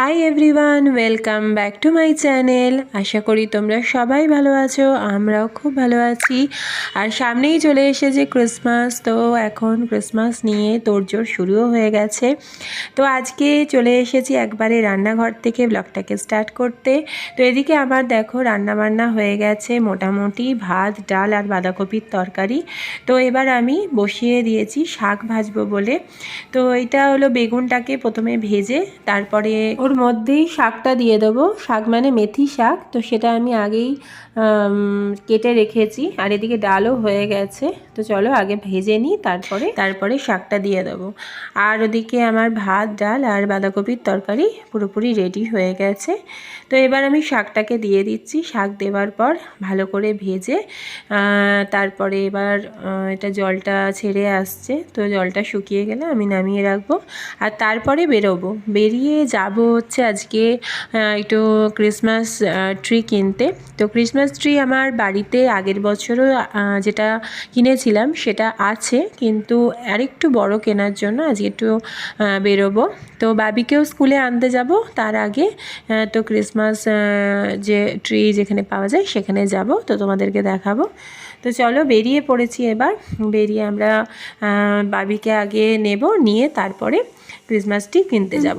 Hi everyone welcome back to my channel আশা করি তোমরা সবাই ভালো আছো, আমরাও খুব ভালো আছি। আর সামনেই চলে এসেছে ক্রিসমাস তো এখন ক্রিসমাস নিয়ে তোড়জোড় শুরুও হয়ে গেছে। তো আজকে চলে এসেছি একবারে রান্নাঘর থেকে ব্লগটাকে স্টার্ট করতে। তো এদিকে আমার দেখো রান্না বান্না হয়ে গেছে, মোটামুটি ভাত, ডাল আর বাঁধাকপির তরকারি। তো এবার আমি বসিয়ে দিয়েছি শাক ভাজবো বলে। তো এটা হলো বেগুনটাকে প্রথমে ভেজে, তারপরে ওর মধ্যেই শাকটা দিয়ে দেবো। শাক মানে মেথি শাক, তো সেটা আমি আগেই কেটে রেখেছি। আর এদিকে ডালও হয়ে গেছে। তো চলো আগে ভেজে নিই, তারপরে তারপরে শাকটা দিয়ে দেবো। আর ওদিকে আমার ভাত, ডাল আর বাঁধাকপির তরকারি পুরোপুরি রেডি হয়ে গেছে। তো এবার আমি শাকটাকে দিয়ে দিচ্ছি। শাক দেওয়ার পর ভালো করে ভেজে তারপরে এবার এটা জলটা ছেড়ে আসছে। তো জলটা শুকিয়ে গেলে আমি নামিয়ে রাখব। আর তারপরে বেরোবো। বেরিয়ে যাব হচ্ছে আজকে একটু ক্রিসমাস ট্রি কিনতে। তো ক্রিসমাস ট্রি আমার বাড়িতে আগের বছরও যেটা কিনেছিলাম সেটা আছে, কিন্তু আরেকটু বড় কেনার জন্য আজকে একটু বেরোবো। তো বাবিকেও স্কুলে আনতে যাব তার আগে তো ক্রিসমাস যে ট্রি যেখানে পাওয়া যায় সেখানে যাব, তো তোমাদেরকে দেখাবো। তো চলো বেরিয়ে পড়েছি এবার। বেরিয়ে আমরা বাবিকে আগে নেব, নিয়ে তারপরে ক্রিসমাস ট্রি কিনতে যাব।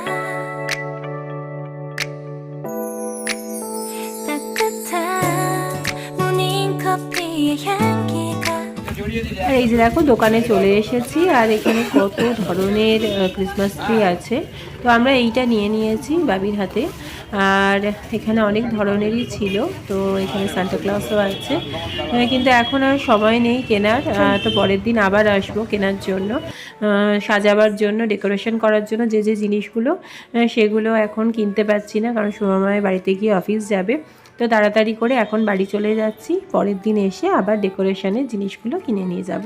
আর এই যে দেখো, দোকানে চলে এসেছি আর এখানে কত ধরনের ক্রিসমাস ট্রি আছে। তো আমরা এইটা নিয়ে নিয়েছি বাবির হাতে। আর এখানে অনেক ধরনেরই ছিল, তো এখানে সান্টা ক্লাসও আছে। কিন্তু এখন আর সময় নেই কেনার। তো পরের দিন আবার আসব কেনার জন্য। সাজাবার জন্য ডেকোরেশন করার জন্য যে যে জিনিসগুলো সেগুলো এখন কিনতে পারছি না, কারণ সময় বাড়িতে গিয়ে অফিস যাবে। তো তাড়াতাড়ি করে এখন বাড়ি চলে যাচ্ছি। পরের দিন এসে আবার ডেকোরেশনের জিনিসগুলো কিনে নিয়ে যাব।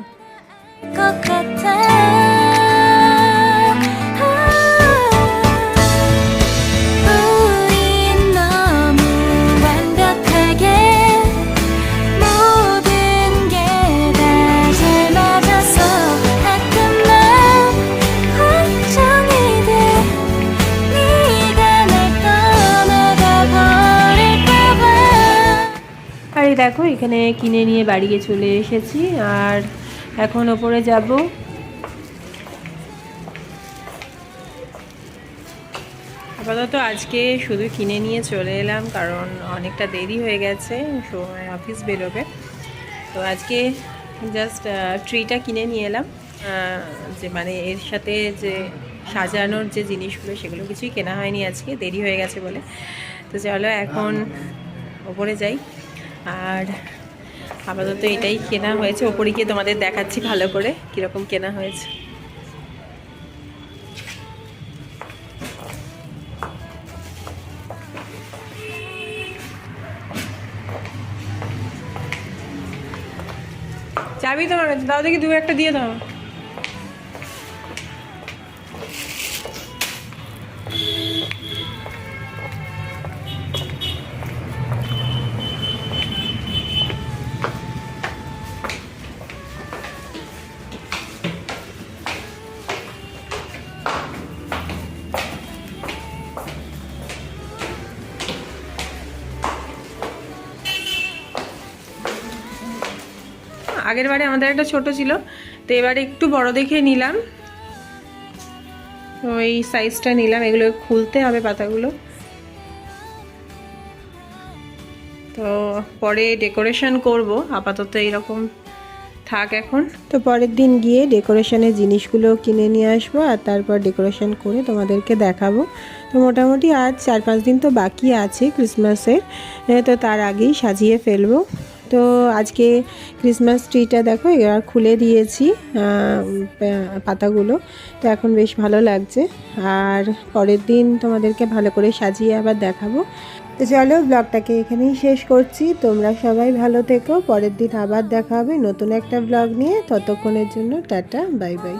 দেখো, এখানে কিনে নিয়ে বাড়িয়ে চলে এসেছি। আর এখন ওপরে যাব। আপাতত আজকে শুধু কিনে নিয়ে চলে এলাম, কারণ অনেকটা দেরি হয়ে গেছে, সময় অফিস বেরোবে। তো আজকে জাস্ট ট্রিটা কিনে নিয়ে এলাম। যে মানে এর সাথে যে সাজানোর যে জিনিসগুলো, সেগুলো কিছুই কেনা হয়নি আজকে, দেরি হয়ে গেছে বলে। তো চলো এখন ওপরে যাই। আর আপাতত এটাই কেনা হয়েছে। ওপরে গিয়ে তোমাদের দেখাচ্ছি ভালো করে কীরকম কেনা হয়েছে। চাবি তোমার কাছে, দাও দেখি দু একটা দিয়ে দাও। আগের বারে আমাদের একটা ছোট ছিল, তো এবারে একটু বড় দেখে নিলাম। তো এই সাইজটা নিলাম, এগুলো খুলতে হবে পাতাগুলো। তো পরে ডেকোরেশন করব, আপাতত এইরকম থাক এখন। তো পরের দিন গিয়ে ডেকোরেশনের জিনিসগুলো কিনে নিয়ে আসব আর তারপর ডেকোরেশন করে তোমাদেরকে দেখাবো। তো মোটামুটি আজ চার পাঁচ দিন তো বাকি আছে ক্রিসমাসের তো তার আগেই সাজিয়ে ফেলব। তো আজকে ক্রিসমাস ট্রিটা দেখো, এবার খুলে দিয়েছি পাতাগুলো। তো এখন বেশ ভালো লাগছে। আর পরের দিন তোমাদেরকে ভালো করে সাজিয়ে আবার দেখাবো। তো চলো ব্লগটাকে এখানেই শেষ করছি। তোমরা সবাই ভালো থেকো। পরের দিন আবার দেখা হবে নতুন একটা ব্লগ নিয়ে। ততক্ষণের জন্য টাটা, বাই বাই.